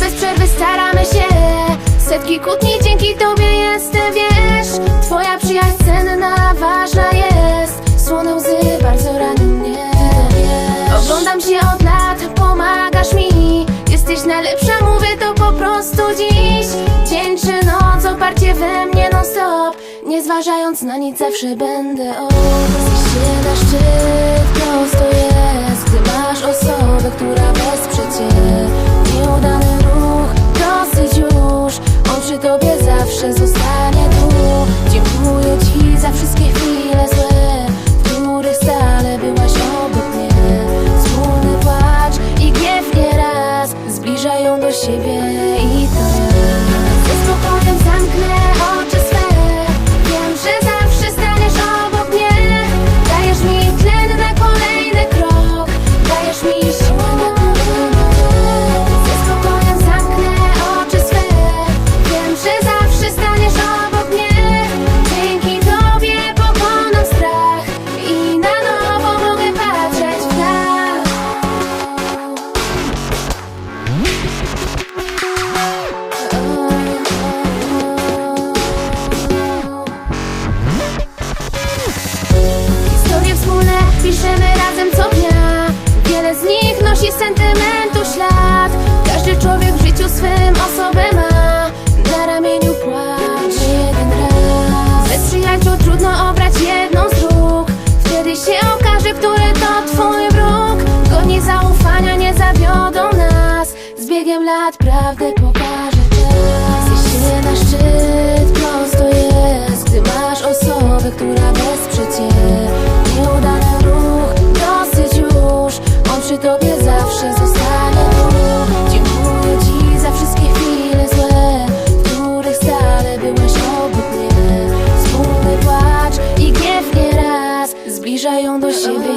bez przerwy staramy się. Setki kłótni, dzięki tobie jestem, wiesz. Twoja przyjaźń cenna, ważna jest. Słone łzy bardzo ranią mnie. Oglądam się od lat, pomagasz mi. Jesteś najlepsza, mówię to po prostu dziś. Dzień czy noc, oparcie we mnie non stop Nie zważając na nic, zawsze będę obok się na szczyt, prosto jest Gdy masz osobę, która Zbliżają do biegiem lat prawdę pokaże czas Zejść się na szczyt prosto jest. Gdy masz osobę, która wesprze cię. Nieudany ruch, dosyć już. On przy tobie zawsze zostanie tu. Dziękuję ci za wszystkie chwile złe W których stale byłeś obok mnie. Wspólny płacz i gniew nieraz Zbliżają do siebie